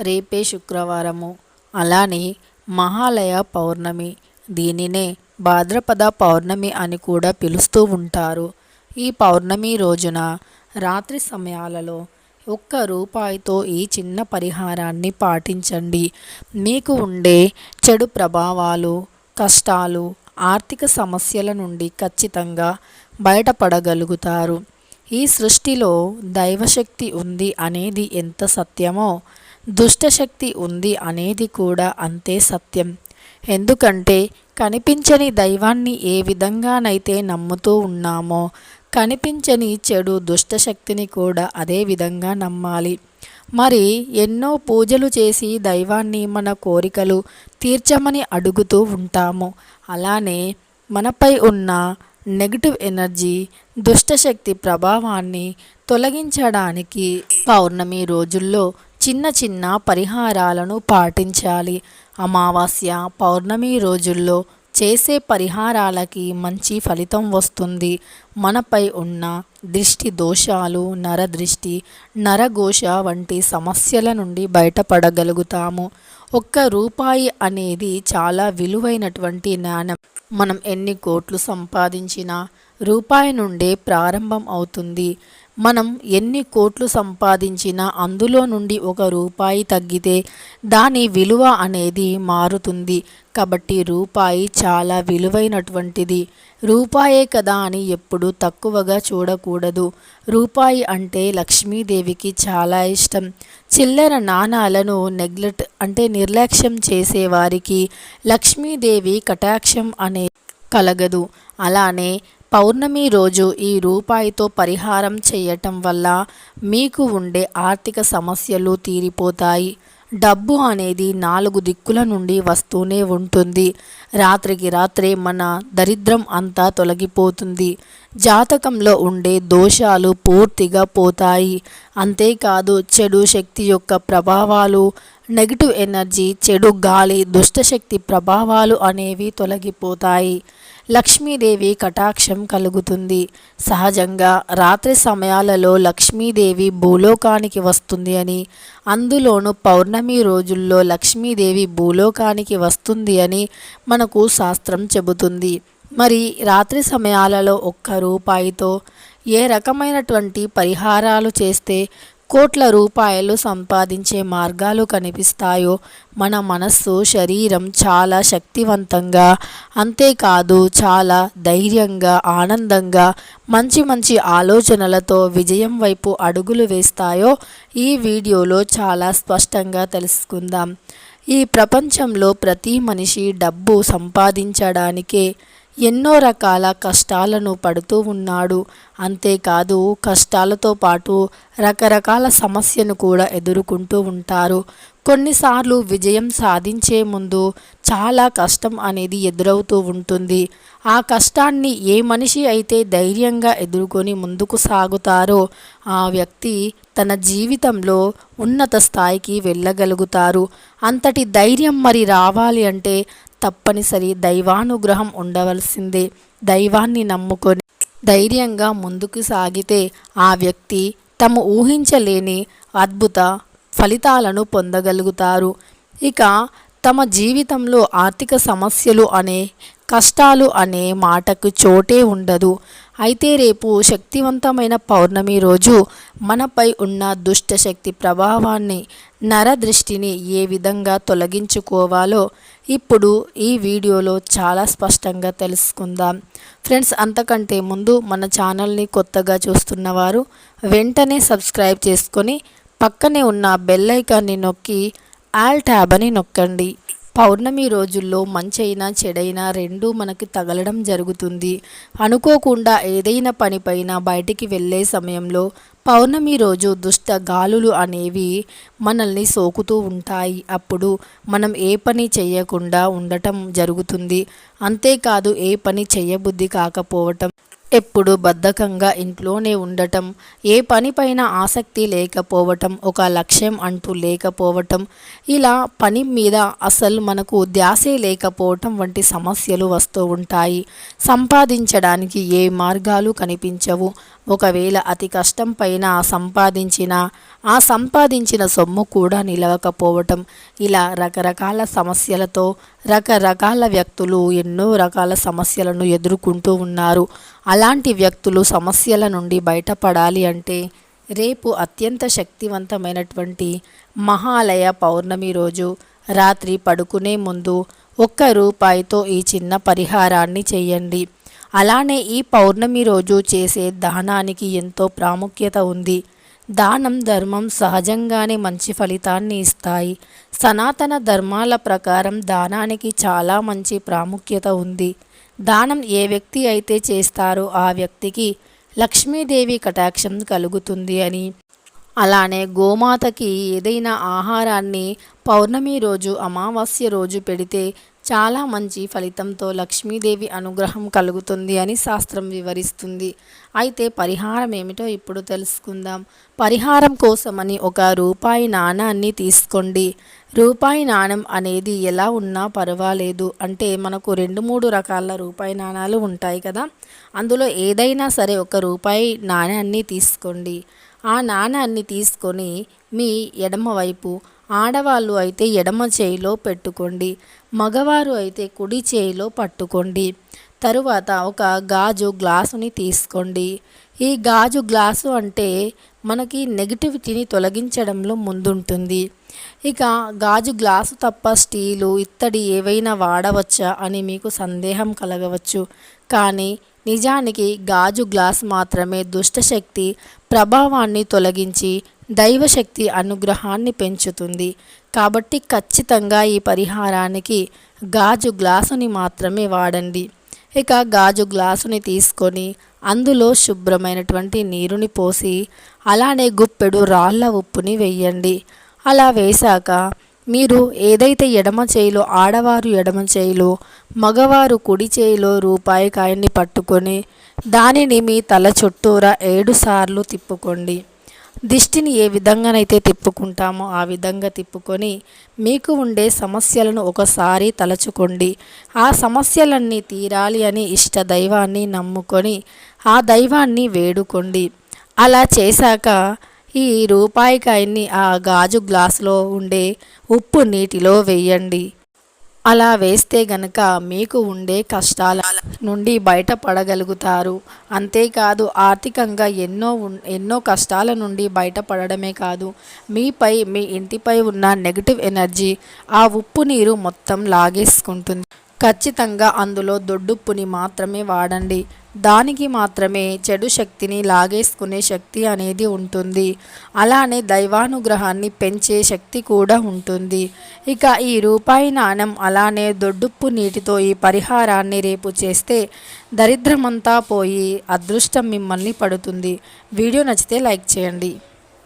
రేపే శుక్రవారము. అలానే మహాలయ పౌర్ణమి. దీనినే భాద్రపద పౌర్ణమి అని కూడా పిలుస్తూ ఉంటారు. ఈ పౌర్ణమి రోజున రాత్రి సమయాలలో ఒక్క రూపాయితో ఈ చిన్న పరిహారాన్ని పాటించండి. మీకు ఉండే చెడు ప్రభావాలు కష్టాలు ఆర్థిక సమస్యల నుండి ఖచ్చితంగా బయటపడగలుగుతారు. ఈ సృష్టిలో దైవశక్తి ఉంది అనేది ఎంత సత్యమో దుష్టశక్తి ఉంది అనేది కూడా అంతే సత్యం. ఎందుకంటే కనిపించని దైవాన్ని ఏ విధంగానైతే నమ్ముతూ ఉన్నామో కనిపించని చెడు దుష్టశక్తిని కూడా అదే విధంగా నమ్మాలి. మరి ఎన్నో పూజలు చేసి దైవాన్ని మన కోరికలు తీర్చమని అడుగుతూ ఉంటాము. అలానే మనపై ఉన్న నెగిటివ్ ఎనర్జీ దుష్టశక్తి ప్రభావాన్ని తొలగించడానికి పౌర్ణమి రోజుల్లో చిన్న చిన్న పరిహారాలను పాటించాలి. అమావాస్య పౌర్ణమి రోజుల్లో చేసే పరిహారాలకి మంచి ఫలితం వస్తుంది. మనపై ఉన్న దృష్టి దోషాలు నరదృష్టి నరఘోష వంటి సమస్యల నుండి బయటపడగలుగుతాము. ఒక్క రూపాయి అనేది చాలా విలువైనటువంటి నాణం మనం ఎన్ని కోట్లు సంపాదించినా రూపాయి నుండే ప్రారంభం అవుతుంది. మనం ఎన్ని కోట్లు సంపాదించినా అందులో నుండి ఒక రూపాయి తగ్గితే దాని విలువ అనేది మారుతుంది. కాబట్టి రూపాయి చాలా విలువైనటువంటిది. రూపాయే కదా అని ఎప్పుడు తక్కువగా చూడకూడదు. రూపాయి అంటే లక్ష్మీదేవికి చాలా ఇష్టం. చిల్లర నాణాలను నెగ్లెక్ట్ అంటే నిర్లక్ష్యం చేసేవారికి లక్ష్మీదేవి కటాక్షం అనే కలగదు. అలానే పౌర్ణమి రోజు ఈ రూపాయితో పరిహారం చేయటం వల్ల మీకు ఉండే ఆర్థిక సమస్యలు తీరిపోతాయి. డబ్బు అనేది నాలుగు దిక్కుల నుండి వస్తూనే ఉంటుంది. రాత్రికి రాత్రే మన దరిద్రం అంతా తొలగిపోతుంది. జాతకంలో ఉండే దోషాలు పూర్తిగా పోతాయి. అంతేకాదు చెడు శక్తి యొక్క ప్రభావాలు నెగిటివ్ ఎనర్జీ చెడు గాలి దుష్టశక్తి ప్రభావాలు అనేవి తొలగిపోతాయి. లక్ష్మీదేవి కటాక్షం కలుగుతుంది. సహజంగా రాత్రి సమయాలలో లక్ష్మీదేవి భూలోకానికి వస్తుంది అని అందులోనూ పౌర్ణమి రోజుల్లో లక్ష్మీదేవి భూలోకానికి వస్తుంది అని మనకు శాస్త్రం చెబుతుంది. మరి రాత్రి సమయాలలో ఒక్క రూపాయితో ఏ రకమైనటువంటి పరిహారాలు చేస్తే కోట్ల రూపాయలు సంపాదించే మార్గాలు కనిపిస్తాయో మన మనస్సు శరీరం చాలా శక్తివంతంగా అంతేకాదు చాలా ధైర్యంగా ఆనందంగా మంచి మంచి ఆలోచనలతో విజయం వైపు అడుగులు వేస్తాయో ఈ వీడియోలో చాలా స్పష్టంగా తెలుసుకుందాం. ఈ ప్రపంచంలో ప్రతి మనిషి డబ్బు సంపాదించడానికే ఎన్నో రకాల కష్టాలను పడుతూ ఉన్నాడు. అంతేకాదు కష్టాలతో పాటు రకరకాల సమస్యను కూడా ఎదుర్కొంటూ ఉంటారు. కొన్నిసార్లు విజయం సాధించే ముందు చాలా కష్టం అనేది ఎదురవుతూ ఉంటుంది. ఆ కష్టాన్ని ఏ మనిషి అయితే ధైర్యంగా ఎదుర్కొని ముందుకు సాగుతారో ఆ వ్యక్తి తన జీవితంలో ఉన్నత స్థాయికి వెళ్ళగలుగుతారు. అంతటి ధైర్యం మరి రావాలి అంటే తప్పనిసరి దైవానుగ్రహం ఉండవలసిందే. దైవాన్ని నమ్ముకొని ధైర్యంగా ముందుకు సాగితే ఆ వ్యక్తి తమ ఊహించలేని అద్భుత ఫలితాలను పొందగలుగుతారు. ఇక తమ జీవితంలో ఆర్థిక సమస్యలు అనే కష్టాలు అనే మాటకు చోటే ఉండదు. అయితే రేపు శక్తివంతమైన పౌర్ణమి రోజు మనపై ఉన్న దుష్టశక్తి ప్రభావాన్ని నరదృష్టిని ఏ విధంగా తొలగించుకోవాలో ఇప్పుడు ఈ వీడియోలో చాలా స్పష్టంగా తెలుసుకుందాం. ఫ్రెండ్స్ అంతకంటే ముందు మన ఛానల్ని కొత్తగా చూస్తున్నవారు వెంటనే సబ్స్క్రైబ్ చేసుకొని పక్కనే ఉన్న బెల్ ఐకాన్ని నొక్కి ఆల్ ట్యాబ్ అని నొక్కండి. పౌర్ణమి రోజుల్లో మంచైనా చెడైనా రెండూ మనకి తగలడం జరుగుతుంది. అనుకోకుండా ఏదైనా పనిపైన బయటికి వెళ్ళే సమయంలో పౌర్ణమి రోజు దుష్ట గాలులు అనేవి మనల్ని సోకుతూ ఉంటాయి. అప్పుడు మనం ఏ పని చేయకుండా ఉండటం జరుగుతుంది. అంతేకాదు ఏ పని చేయబుద్ధి కాకపోవటం ఎప్పుడు బద్ధకంగా ఇంట్లోనే ఉండటం ఏ పనిపైన ఆసక్తి లేకపోవటం ఒక లక్ష్యం అంటూ లేకపోవటం ఇలా పని మీద అసలు మనకు ధ్యాసే లేకపోవటం వంటి సమస్యలు వస్తూ ఉంటాయి. సంపాదించడానికి ఏ మార్గాలు కనిపించవు. ఒకవేళ అతి కష్టం పైన సంపాదించిన ఆ సంపాదించిన సొమ్ము కూడా నిలవకపోవటం. ఇలా రకరకాల సమస్యలతో రకరకాల వ్యక్తులు ఎన్నో రకాల సమస్యలను ఎదుర్కొంటూ ఉన్నారు. అలాంటి వ్యక్తులు సమస్యల నుండి బయటపడాలి అంటే రేపు అత్యంత శక్తివంతమైనటువంటి మహాలయ పౌర్ణమి రోజు రాత్రి పడుకునే ముందు ఒక్క రూపాయితో ఈ చిన్న పరిహారాన్ని చేయండి. అలానే ఈ పౌర్ణమి రోజు చేసే దానానికి ఎంతో ప్రాముఖ్యత ఉంది. దానం ధర్మం సహజంగానే మంచి ఫలితాన్ని ఇస్తాయి. సనాతన ధర్మాల ప్రకారం దానానికి చాలా మంచి ప్రాముఖ్యత ఉంది. దానం ఏ వ్యక్తి అయితే చేస్తారో ఆ వ్యక్తికి లక్ష్మీదేవి కటాక్షం కలుగుతుంది అని. అలానే గోమాతకి ఏదైనా ఆహారాన్ని పౌర్ణమి రోజు అమావాస్య రోజు పెడితే చాలా మంచి ఫలితంతో లక్ష్మీదేవి అనుగ్రహం కలుగుతుంది అని శాస్త్రం వివరిస్తుంది. అయితే పరిహారం ఏమిటో ఇప్పుడు తెలుసుకుందాం. పరిహారం కోసమని ఒక రూపాయి నాణాన్ని తీసుకోండి. రూపాయి నాణం అనేది ఎలా ఉన్నా పర్వాలేదు. అంటే మనకు రెండు మూడు రకాల రూపాయి నాణాలు ఉంటాయి కదా. అందులో ఏదైనా సరే ఒక రూపాయి నాణాన్ని తీసుకోండి. ఆ నాణాన్ని తీసుకొని మీ ఎడమవైపు ఆడవాళ్ళు అయితే ఎడమ చేయిలో పెట్టుకోండి మగవారు అయితే కుడి చేయిలో పట్టుకోండి. తరువాత ఒక గాజు గ్లాసుని తీసుకోండి. ఈ గాజు గ్లాసు అంటే మనకి నెగిటివిటీని తొలగించడంలో ముందుంటుంది. ఇక గాజు గ్లాసు తప్ప స్టీలు ఇత్తడి ఏవైనా వాడవచ్చా అని మీకు సందేహం కలగవచ్చు. కానీ నిజానికి గాజు గ్లాస్ మాత్రమే దుష్టశక్తి ప్రభావాన్ని తొలగించి దైవశక్తి అనుగ్రహాన్ని పెంచుతుంది. కాబట్టి ఖచ్చితంగా ఈ పరిహారానికి గాజు గ్లాసుని మాత్రమే వాడండి. ఇక గాజు గ్లాసుని తీసుకొని అందులో శుభ్రమైనటువంటి నీరుని పోసి అలానే గుప్పెడు రాళ్ళ ఉప్పుని వెయ్యండి అలా వేశాక మీరు ఏదైతే ఎడమ చేయిలో ఆడవారు ఎడమ చేయిలో మగవారు కుడి చేయిలో రూపాయి కాయన్ని పట్టుకొని దానిని మీ తల చుట్టూరా ఏడు సార్లు తిప్పుకోండి. దిష్టిని ఏ విధంగానైతే తిప్పుకుంటామో ఆ విధంగా తిప్పుకొని మీకు ఉండే సమస్యలను ఒకసారి తలచుకోండి. ఆ సమస్యలన్నీ తీరాలి అని ఇష్ట దైవాన్ని నమ్ముకొని ఆ దైవాన్ని వేడుకోండి. అలా చేశాక ఈ రూపాయికాయన్ని ఆ గాజు గ్లాసులో ఉండే ఉప్పు నీటిలో వేయండి. అలా వేస్తే గనక మీకు ఉండే కష్టాల నుండి బయటపడగలుగుతారు. అంతేకాదు ఆర్థికంగా ఎన్నో ఎన్నో కష్టాల నుండి బయటపడడమే కాదు మీపై మీ ఇంటిపై ఉన్న నెగిటివ్ ఎనర్జీ ఆ ఉప్పు నీరు మొత్తం లాగేసుకుంటుంది. ఖచ్చితంగా అందులో దొడ్డుప్పుని మాత్రమే వాడండి. దానికి మాత్రమే చెడు శక్తిని లాగేసుకునే శక్తి అనేది ఉంటుంది. అలానే దైవానుగ్రహాన్ని పెంచే శక్తి కూడా ఉంటుంది. ఇక ఈ రూపాయి నాణం అలానే దొడ్డుప్పు నీటితో ఈ పరిహారాన్ని రేపు చేస్తే దరిద్రమంతా పోయి అదృష్టం మిమ్మల్ని పడుతుంది. వీడియో నచ్చితే లైక్ చేయండి.